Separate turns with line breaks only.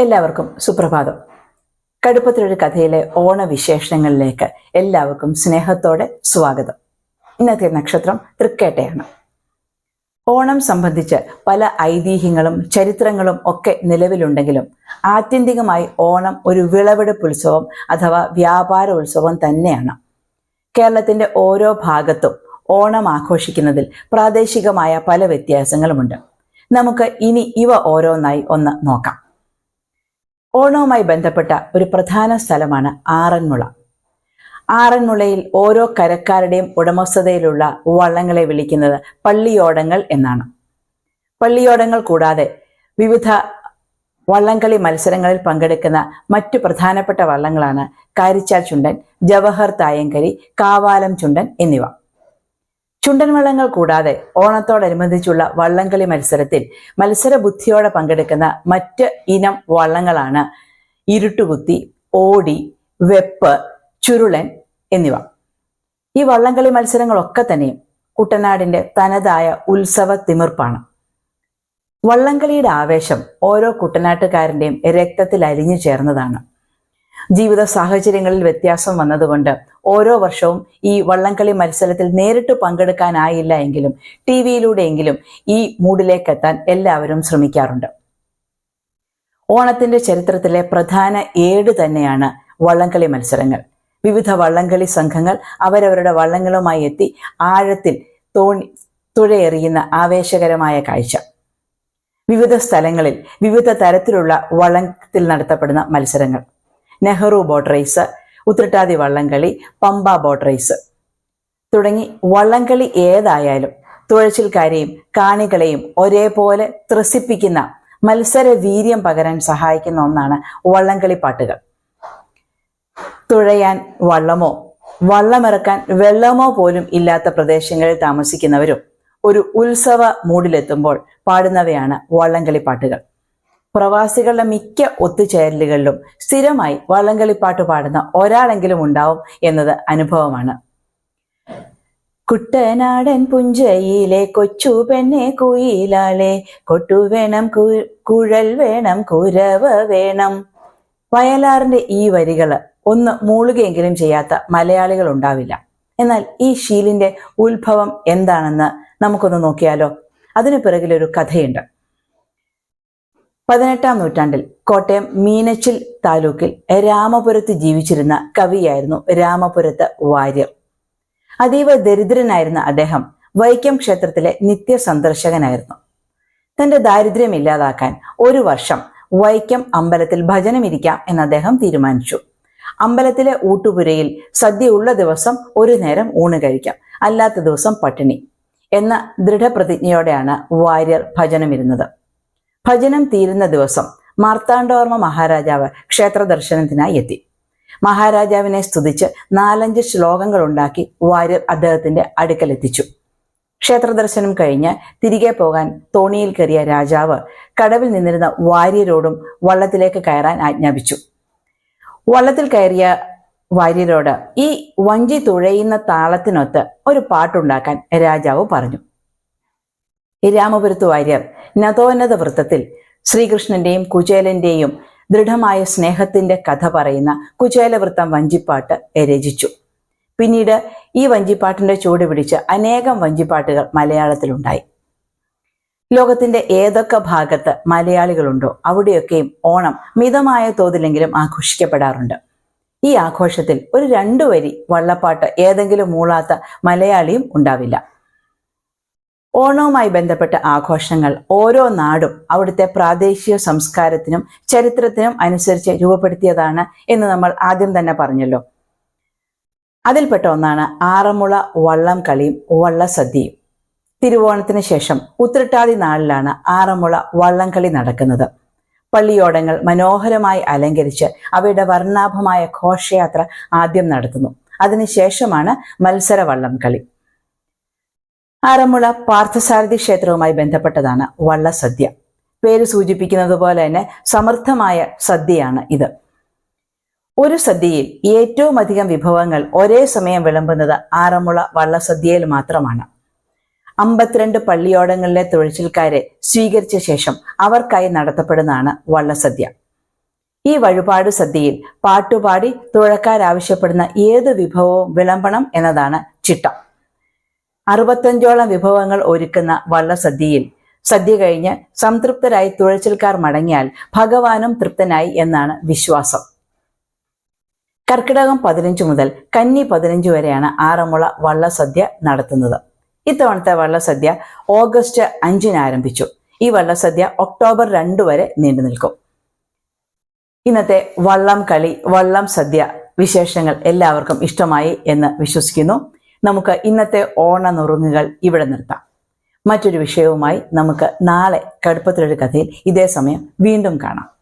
എല്ലാവർക്കും സുപ്രഭാതം. കടുപ്പത്തിലൊരു കഥയിലെ ഓണവിശേഷങ്ങളിലേക്ക് എല്ലാവർക്കും സ്നേഹത്തോടെ സ്വാഗതം. ഇന്നത്തെ നക്ഷത്രം തൃക്കേട്ടയാണ്. ഓണം സംബന്ധിച്ച് പല ഐതിഹ്യങ്ങളും ചരിത്രങ്ങളും ഒക്കെ നിലവിലുണ്ടെങ്കിലും ആത്യന്തികമായി ഓണം ഒരു വിളവെടുപ്പ് ഉത്സവം അഥവാ വ്യാപാര ഉത്സവം തന്നെയാണ്. കേരളത്തിന്റെ ഓരോ ഭാഗത്തും ഓണം ആഘോഷിക്കുന്നതിൽ പ്രാദേശികമായ പല വ്യത്യാസങ്ങളുമുണ്ട്. നമുക്ക് ഇനി ഇവ ഓരോന്നായി ഒന്ന് നോക്കാം. ഓണവുമായി ബന്ധപ്പെട്ട ഒരു പ്രധാന സ്ഥലമാണ് ആറന്മുള. ആറന്മുളയിൽ ഓരോ കരക്കാരുടെയും ഉടമസ്ഥതയിലുള്ള വള്ളങ്ങളെ വിളിക്കുന്നത് പള്ളിയോടങ്ങൾ എന്നാണ്. പള്ളിയോടങ്ങൾ കൂടാതെ വിവിധ വള്ളംകളി മത്സരങ്ങളിൽ പങ്കെടുക്കുന്ന മറ്റു പ്രധാനപ്പെട്ട വള്ളങ്ങളാണ് കാരിച്ചാൽ ചുണ്ടൻ ജവഹർ തായങ്കരി കാവാലം ചുണ്ടൻ എന്നിവ. ചുണ്ടൻ വള്ളങ്ങൾ കൂടാതെ ഓണത്തോടനുബന്ധിച്ചുള്ള വള്ളംകളി മത്സരത്തിൽ മത്സര ബുദ്ധിയോടെ പങ്കെടുക്കുന്ന മറ്റ് ഇനം വള്ളങ്ങളാണ് ഇരുട്ടുകുത്തി ഓടി വെപ്പ് ചുരുളൻ എന്നിവ. ഈ വള്ളംകളി മത്സരങ്ങളൊക്കെ തന്നെയും കുട്ടനാടിന്റെ തനതായ ഉത്സവ തിമിർപ്പാണ് വള്ളംകളിയുടെ ആവേശം ഓരോ കുട്ടനാട്ടുകാരന്റെയും രക്തത്തിൽ അലിഞ്ഞു ചേർന്നതാണ്. ജീവിത സാഹചര്യങ്ങളിൽ വ്യത്യാസം വന്നതുകൊണ്ട് ഓരോ വർഷവും ഈ വള്ളംകളി മത്സരത്തിൽ നേരിട്ട് പങ്കെടുക്കാനായില്ല എങ്കിലും ടി വിയിലൂടെയെങ്കിലും ഈ മൂഡിലേക്ക് എത്താൻ എല്ലാവരും ശ്രമിക്കാറുണ്ട്. ഓണത്തിന്റെ ചരിത്രത്തിലെ പ്രധാന ഏട് തന്നെയാണ് വള്ളംകളി മത്സരങ്ങൾ. വിവിധ വള്ളംകളി സംഘങ്ങൾ അവരവരുടെ വള്ളങ്ങളുമായി എത്തി ആഴത്തിൽ തോണി തുഴയെറിയുന്ന ആവേശകരമായ കാഴ്ച. വിവിധ സ്ഥലങ്ങളിൽ വിവിധ തരത്തിലുള്ള വള്ളത്തിൽ നടത്തപ്പെടുന്ന മത്സരങ്ങൾ. നെഹ്റു ബോട്ട് റേസ് ഉത്രട്ടാതി വള്ളംകളി പമ്പ ബോട്ട് റേസ്. തുടങ്ങി വള്ളംകളി ഏതായാലും തുഴച്ചിൽക്കാരെയും കാണികളെയും ഒരേപോലെ ത്രസിപ്പിക്കുന്ന മത്സര വീര്യം പകരാൻ സഹായിക്കുന്ന ഒന്നാണ് വള്ളംകളി പാട്ടുകൾ. തുഴയാൻ വള്ളമോ വള്ളമിറക്കാൻ വെള്ളമോ പോലും ഇല്ലാത്ത പ്രദേശങ്ങളിൽ താമസിക്കുന്നവരും ഒരു ഉത്സവ മൂഡിലെത്തുമ്പോൾ പാടുന്നവയാണ് വള്ളംകളി പാട്ടുകൾ. പ്രവാസികളുടെ മിക്ക ഒത്തുചേരലുകളിലും സ്ഥിരമായി വള്ളംകളിപ്പാട്ട് പാടുന്ന ഒരാളെങ്കിലും ഉണ്ടാവും എന്നത് അനുഭവമാണ്. കുട്ടനാടൻ പുഞ്ചയിലെ കൊച്ചു പെണ്ണെ കുയിലാളെ കൊട്ടു വേണം കുഴൽ വേണം കുരവ വേണം. വയലാറിന്റെ ഈ വരികൾ ഒന്ന് മൂളുകയെങ്കിലും ചെയ്യാത്ത മലയാളികൾ ഉണ്ടാവില്ല. എന്നാൽ ഈ ശീലിന്റെ ഉത്ഭവം എന്താണെന്ന് നമുക്കൊന്ന് നോക്കിയാലോ? അതിനു പിറകിലൊരു കഥയുണ്ട്. പതിനെട്ടാം നൂറ്റാണ്ടിൽ കോട്ടയം മീനച്ചിൽ താലൂക്കിൽ രാമപുരത്ത് ജീവിച്ചിരുന്ന കവിയായിരുന്നു രാമപുരത്ത് വാര്യർ. അതീവ ദരിദ്രനായിരുന്ന അദ്ദേഹം വൈക്കം ക്ഷേത്രത്തിലെ നിത്യ സന്ദർശകനായിരുന്നു തന്റെ ദാരിദ്ര്യം ഇല്ലാതാക്കാൻ ഒരു വർഷം വൈക്കം അമ്പലത്തിൽ ഭജനമിരിക്കാം എന്ന് അദ്ദേഹം തീരുമാനിച്ചു. അമ്പലത്തിലെ ഊട്ടുപുരയിൽ സദ്യ ഉള്ള ദിവസം ഒരു നേരം ഊണ് കഴിക്കാം അല്ലാത്ത ദിവസം പട്ടിണി എന്ന ദൃഢപ്രതിജ്ഞയോടെയാണ് വാര്യർ ഭജനമിരുന്നത്. ഭജനം തീരുന്ന ദിവസം മാർത്താണ്ഡവർമ്മ മഹാരാജാവ് ക്ഷേത്ര ദർശനത്തിനായി എത്തി. മഹാരാജാവിനെ സ്തുതിച്ച് നാലഞ്ച് ശ്ലോകങ്ങൾ ഉണ്ടാക്കി വാര്യർ അദ്ദേഹത്തിന്റെ അടുക്കലെത്തിച്ചു ക്ഷേത്ര ദർശനം കഴിഞ്ഞ് തിരികെ പോകാൻ തോണിയിൽ കയറിയ രാജാവ് കടവിൽ നിന്നിരുന്ന വാര്യരോടും വള്ളത്തിലേക്ക് കയറാൻ ആജ്ഞാപിച്ചു. വള്ളത്തിൽ കയറിയ വാര്യരോട് ഈ വഞ്ചി തുഴയുന്ന താളത്തിനൊത്ത് ഒരു പാട്ടുണ്ടാക്കാൻ രാജാവ് പറഞ്ഞു. രാമപുരത്ത് വാര്യർ നതോന്നത വൃത്തത്തിൽ ശ്രീകൃഷ്ണന്റെയും കുചേലന്റെയും ദൃഢമായ സ്നേഹത്തിന്റെ കഥ പറയുന്ന കുചേലവൃത്തം വഞ്ചിപ്പാട്ട് രചിച്ചു. പിന്നീട് ഈ വഞ്ചിപ്പാട്ടിന്റെ ചൂട് പിടിച്ച് അനേകം വഞ്ചിപ്പാട്ടുകൾ മലയാളത്തിലുണ്ടായി. ലോകത്തിന്റെ ഏതൊക്കെ ഭാഗത്ത് മലയാളികളുണ്ടോ അവിടെയൊക്കെയും ഓണം മിതമായ തോതിലെങ്കിലും ആഘോഷിക്കപ്പെടാറുണ്ട്. ഈ ആഘോഷത്തിൽ ഒരു രണ്ടു വരി വള്ളപ്പാട്ട് ഏതെങ്കിലും മൂളാത്ത മലയാളിയും ഉണ്ടാവില്ല. ഓണവുമായി ബന്ധപ്പെട്ട ആഘോഷങ്ങൾ ഓരോ നാടും അവിടുത്തെ പ്രാദേശിക സംസ്കാരത്തിനും ചരിത്രത്തിനും അനുസരിച്ച് രൂപപ്പെടുത്തിയതാണ് എന്ന് നമ്മൾ ആദ്യം തന്നെ പറഞ്ഞല്ലോ. അതിൽപ്പെട്ട ഒന്നാണ് ആറന്മുള വള്ളം കളിയും വള്ളസദ്യയും. തിരുവോണത്തിന് ശേഷം ഉത്രട്ടാതി നാളിലാണ് ആറന്മുള വള്ളംകളി നടക്കുന്നത്. പള്ളിയോടങ്ങൾ മനോഹരമായി അലങ്കരിച്ച് അവയുടെ വർണാഭമായ ഘോഷയാത്ര ആദ്യം നടത്തുന്നു. അതിനുശേഷമാണ് മത്സര വള്ളം കളി ആറന്മുള പാർത്ഥസാരഥി ക്ഷേത്രവുമായി ബന്ധപ്പെട്ടതാണ് വള്ളസദ്യ. പേര് സൂചിപ്പിക്കുന്നത് പോലെ തന്നെ സമൃദ്ധമായ സദ്യയാണ് ഇത്. ഒരു സദ്യയിൽ ഏറ്റവും അധികം വിഭവങ്ങൾ ഒരേ സമയം വിളമ്പുന്നത് ആറന്മുള വള്ളസദ്യയിൽ മാത്രമാണ്. അമ്പത്തിരണ്ട് പള്ളിയോടങ്ങളിലെ തൊഴിച്ചിൽക്കാരെ സ്വീകരിച്ച ശേഷം അവർക്കായി നടത്തപ്പെടുന്നതാണ് വള്ളസദ്യ. ഈ വഴിപാട് സദ്യയിൽ പാട്ടുപാടി തുഴക്കാരാവശ്യപ്പെടുന്ന ഏത് വിഭവവും വിളമ്പണം എന്നതാണ് ചിട്ടം. അറുപത്തഞ്ചോളം വിഭവങ്ങൾ ഒരുക്കുന്ന വള്ളസദ്യയിൽ. സദ്യ കഴിഞ്ഞ് സംതൃപ്തരായി തുഴച്ചിൽക്കാർ മടങ്ങിയാൽ ഭഗവാനും തൃപ്തനായി എന്നാണ് വിശ്വാസം. കർക്കിടകം പതിനഞ്ച് മുതൽ കന്നി പതിനഞ്ച് വരെയാണ് ആറന്മുള വള്ളസദ്യ നടത്തുന്നത്. ഇത്തവണത്തെ വള്ളസദ്യ ഓഗസ്റ്റ് അഞ്ചിന് ആരംഭിച്ചു. ഈ വള്ളസദ്യ ഒക്ടോബർ രണ്ട് വരെ നീണ്ടു നിൽക്കും. ഇന്നത്തെ വള്ളം കളി വള്ളം സദ്യ വിശേഷങ്ങൾ എല്ലാവർക്കും ഇഷ്ടമായി എന്ന് വിശ്വസിക്കുന്നു. നമുക്ക് ഇന്നത്തെ ഓണ നുറുങ്ങുകൾ ഇവിടെ നിർത്താം. മറ്റൊരു വിഷയവുമായി നമുക്ക് നാളെ കടുപ്പത്തിലൊരു കഥയിൽ ഇതേ സമയം വീണ്ടും കാണാം.